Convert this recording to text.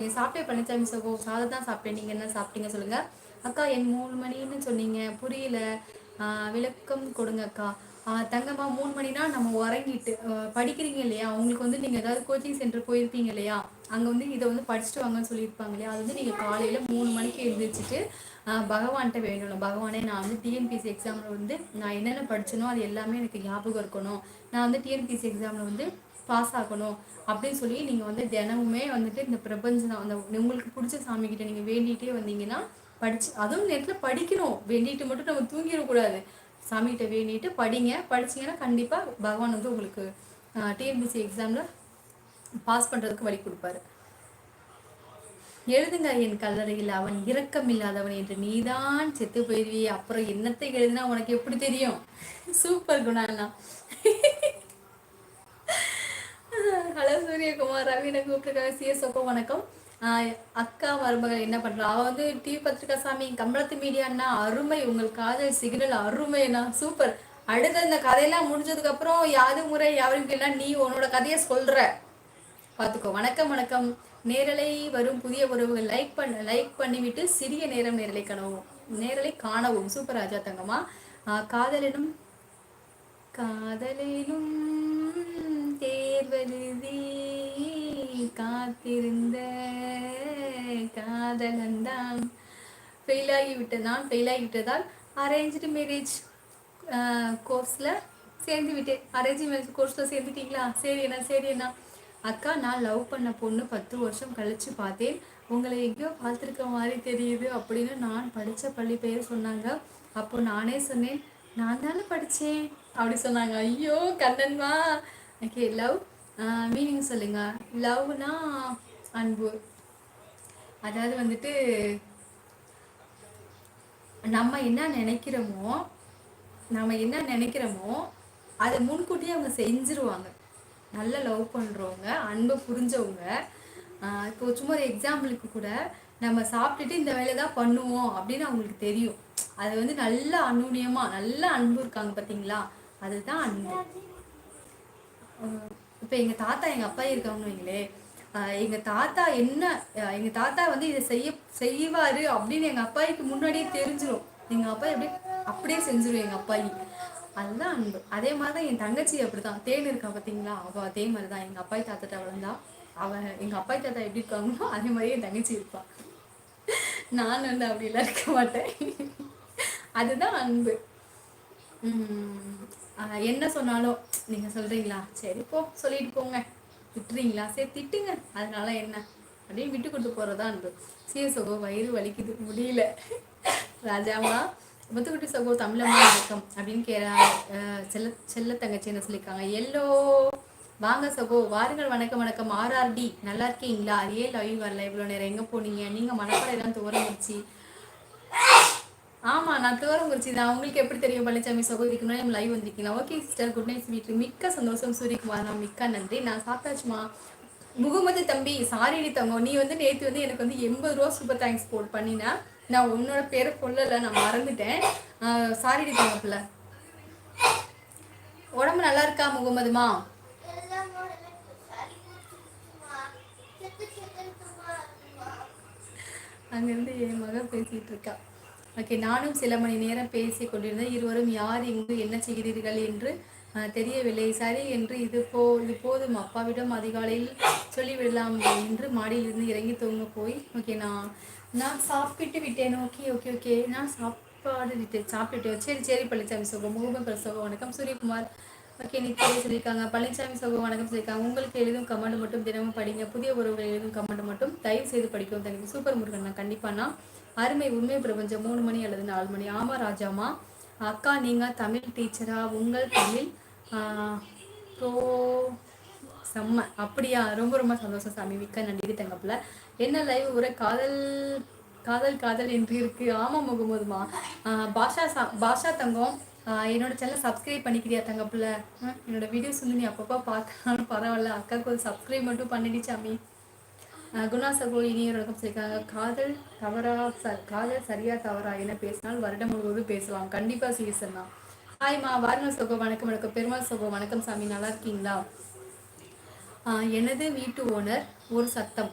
நீங்கள் சாப்பிட்டே பழனிசாமி சகோ சாதம் தான் சாப்பிட்டேன். நீங்கள் என்ன சாப்பிட்டீங்க சொல்லுங்கள் அக்கா என் மூணு மணின்னு சொன்னீங்க. புரியல. விளக்கம் கொடுங்க அக்கா. தங்கம்மா மூணு மணினா நம்ம உறங்கிட்டு படிக்கிறீங்க இல்லையா? அவங்களுக்கு வந்து நீங்கள் ஏதாவது கோச்சிங் சென்டர் போயிருப்பீங்க இல்லையா? அங்கே வந்து இதை வந்து படிச்சுட்டு வாங்கன்னு சொல்லியிருப்பாங்க இல்லையா? அது வந்து நீங்கள் காலையில் மூணு மணிக்கு எழுந்திரிச்சிட்டு பகவான்கிட்ட வேணும். பகவானே நான் வந்து டிஎன்பிசி எக்ஸாமில் வந்து நான் என்னென்ன படிச்சனோ அது எல்லாமே எனக்கு ஞாபகம் இருக்கணும். நான் வந்து டிஎன்பிசி எக்ஸாமில் வந்து பாஸ் ஆகணும் அப்படின்னு சொல்லி நீங்கள் வந்து தினமுமே வந்துட்டு இந்த பிரபஞ்சம் அந்த உங்களுக்கு பிடிச்ச சாமிக்கிட்ட நீங்கள் வேண்டிகிட்டே வந்தீங்கன்னா படிச்சு அதுவும் நேரத்தில் படிக்கணும். வேண்டிட்டு மட்டும் நம்ம தூங்கிடக்கூடாது சாமிகிட்ட வேண்டிட்டு படிங்க. படிச்சிங்கன்னா கண்டிப்பாக பகவான் வந்து உங்களுக்கு டிஎன்பிசி எக்ஸாமில் பாஸ் பண்ணுறதுக்கு வழி கொடுப்பாரு. எழுதுங்க என் கல்லறையில் அவன் இரக்கம் இல்லாதவன் என்று நீதான் செத்து போயிருவி அப்புறம் என்னத்தை எழுதுனா உனக்கு எப்படி தெரியும்? சூப்பர் குணாண்ணா சூரியகுமார் ரவீன கூப்பிட்டுருக்காங்க சிஎஸ்ஓக்கோ வணக்கம். அக்கா மருமகள் என்ன பண்றா? அவ வந்து டிவி பத்திரிகா சாமி கம்பளத்து மீடியான்னா அருமை. உங்கள் காதல் சிக்னல் அருமைனா சூப்பர். அடுத்த இந்த கதையெல்லாம் முடிஞ்சதுக்கு அப்புறம் யாது முறை யாரும் எல்லாம் நீ உன்னோட கதையை சொல்ற. பாத்துக்கோ. வணக்கம் வணக்கம். நேரலை வரும் புதிய உறவுகள். லைக் பண்ண லைக் பண்ணிவிட்டு சிறிய நேரம் நேரலை காணவும். நேரலை காணவும். சூப்பர் ராஜா தங்கம்மா. காதலினும் காதலினும் தேர்வெழுதி காத்திருந்த காதலந்தான் ஃபெயிலாகி விட்டதான் ஃபெயிலாகி விட்டதால் அரேஞ்சு மேரேஜ் கோர்ஸில் சேர்ந்து விட்டேன். அரேஞ்ச் மேரேஜ் கோர்ஸில் சேர்ந்துட்டீங்களா? சரி என்ன சரி என்ன அக்கா நான் லவ் பண்ண பொண்ணு பத்து வருஷம் கழித்து பார்த்தேன். உங்களை எங்கேயோ பார்த்துருக்க மாதிரி தெரியுது அப்படின்னு நான் படித்த பள்ளி பேர் சொன்னாங்க. அப்போ நானே சொன்னேன் நான் தானே படித்தேன் அப்படி சொன்னாங்க. ஐயோ கண்ணன்மா. ஓகே லவ் மீனிங் சொல்லுங்க. லவ்னா அன்பு. அதாவது வந்துட்டு நம்ம என்ன நினைக்கிறோமோ நம்ம என்ன நினைக்கிறோமோ அதை முன்கூட்டியே அவங்க செஞ்சிருவாங்க. நல்ல லவ் பண்ணுறவங்க அன்பை புரிஞ்சவங்க. இப்போ சும்மா ஒரு எக்ஸாம்பிளுக்கு கூட நம்ம சாப்பிட்டுட்டு இந்த வேலை தான் பண்ணுவோம் அப்படின்னு அவங்களுக்கு தெரியும். அது வந்து நல்ல அனுநியமாக நல்ல அன்பு இருக்காங்க பார்த்தீங்களா அதுதான் அன்பு. இப்போ எங்கள் தாத்தா எங்கள் அப்பா இருக்காங்கன்னு வைங்களே எங்கள் தாத்தா என்ன எங்கள் தாத்தா வந்து இதை செய்ய செய்வார் அப்படின்னு எங்கள் அப்பாய்க்கு முன்னாடியே தெரிஞ்சிடும் எங்கள் அப்பா எப்படி அப்படியே செஞ்சிடும் எங்கள் அப்பாயி அதுதான் அன்பு. அதே மாதிரி தான் என் தங்கச்சி அப்படி தான் தேன் இருக்கா பார்த்தீங்களா? அவள் அதே மாதிரி தான் எங்கள் அப்பாய் தாத்தாட்ட வளர்ந்தா அவள் எங்கள் அப்பாய் தாத்தா எப்படி இருக்காங்களோ அதே மாதிரி என் தங்கச்சி இருப்பாள் நான் வந்து அப்படிலாம் இருக்க மாட்டேன். அதுதான் அன்பு. என்ன சொன்னாலும் நீங்கள் சொல்கிறீங்களா சரி போ சொல்லிட்டு போங்க. திட்டுறீங்களா? சரி திட்டுங்க. அதனால என்ன? அப்படின்னு விட்டு கொடுத்து போகிறதா அன்பு. சீசகோ வயிறு வலிக்குது. முடியல. ராஜாமா முத்துக்குட்டி சகோ தமிழம்மா வணக்கம் அப்படின்னு கே செல்ல செல்ல தங்கச்சி என்ன சொல்லியிருக்காங்க. எல்லோ. வாங்க சகோ வாருங்கள். வணக்கம் வணக்கம். ஆர்ஆர்டி நல்லா இருக்கீங்களா? ஏ லவ் வரல. இவ்வளோ நேரம் எங்கே போனீங்க? நீங்கள் மனப்பாடம் எல்லாம் தோற ஆமா நான் குறிச்சி தான். உங்களுக்கு எப்படி தெரியும்? பழனிசாமி சகோதரிக்கு முன்னாடி லைவ் வந்திருக்கீங்களா? ஓகே சிஸ்டர் குட் நைட் வீட்டு மிக்க சந்தோஷம். சூரியகுமார் நான் மிக்க நன்றி. நான் சாத்தாச்சுமா முகமது தம்பி சாரிடி தங்கம். நீ வந்து நேற்று வந்து எனக்கு வந்து எண்பது ரூபா சூப்பர் தேங்க்ஸ் போட் பண்ணினா. நான் உன்னோட பேரை சொல்லலை நான் மறந்துட்டேன். சாரிடி தங்க உடம்பு நல்லா இருக்கா முகமதுமா? அங்கேருந்து என் மகன் பேசிகிட்டு இருக்கா. ஓகே நானும் சில மணி நேரம் பேசி கொண்டிருந்தேன். இருவரும் யார் இங்கு என்ன செய்கிறீர்கள்? என்று தெரியவில்லை. சரி என்று இது போ இது போதும் அப்பாவிடம் அதிகாலையில் சொல்லிவிடலாம் என்று மாடியிலிருந்து இறங்கி தூங்க போய் ஓகே நான் நான் சாப்பிட்டு விட்டேன். ஓகே ஓகே ஓகே நான் சாப்பாடு விட்டேன். சாப்பிட்டு சரி சரி பழனிசாமி சுகம் முகமது சுகம் வணக்கம். சூரியகுமார் ஓகே நித்தியை சொல்லியிருக்காங்க. பழனிசாமி சகோ வணக்கம் சொல்லியிருக்காங்க. உங்களுக்கு எழுதும் கமெண்ட் மட்டும் தினமும் படிங்க. புதிய உறவுகள் எழுதும் கமெண்ட் மட்டும் தயவு செய்து படிக்கும் தனக்கு சூப்பர் முருகன் நான் கண்டிப்பாக அருமை உண்மை பிரபஞ்சம். மூணு மணி அல்லது நாலு மணி. ஆமா ராஜாமா அக்கா நீங்கள் தமிழ் டீச்சரா? உங்கள் தமிழ் ப்ரோ செம்ம. அப்படியா? ரொம்ப ரொம்ப சந்தோஷம் சாமி. மிக்க நன்றி. தங்கப்பில். என்ன லைவ் ஒரு காதல் காதல் காதல் என்று இருக்கு. ஆமாம் முகமதுமா. பாஷா சா பாஷா தங்கம். என்னோட சேனல் சப்ஸ்கிரைப் பண்ணிக்கிறியா தங்கப்பில் என்னோட வீடியோஸ் வந்து நீ அப்பப்போ பார்க்கணும் பரவாயில்ல. அக்காவுக்கு ஒரு சப்ஸ்கிரைப் மட்டும் பண்ணிடி சாமி. குணா சகோ இனியர் வணக்கம். சொல்லியிருக்காங்க காதல் தவறா? ச காதல் சரியா தவறா? என்ன பேசினால் வருடம் முழுவதும் பேசலாம். கண்டிப்பாக சீசன் தான். ஹாய்மா வாருங்கள் சகோ வணக்கம் வணக்கம். பெருமாள் சகோ வணக்கம் சாமி. நல்லா இருக்கீங்களா? எனது வீட்டு ஓனர் ஒரு சத்தம்.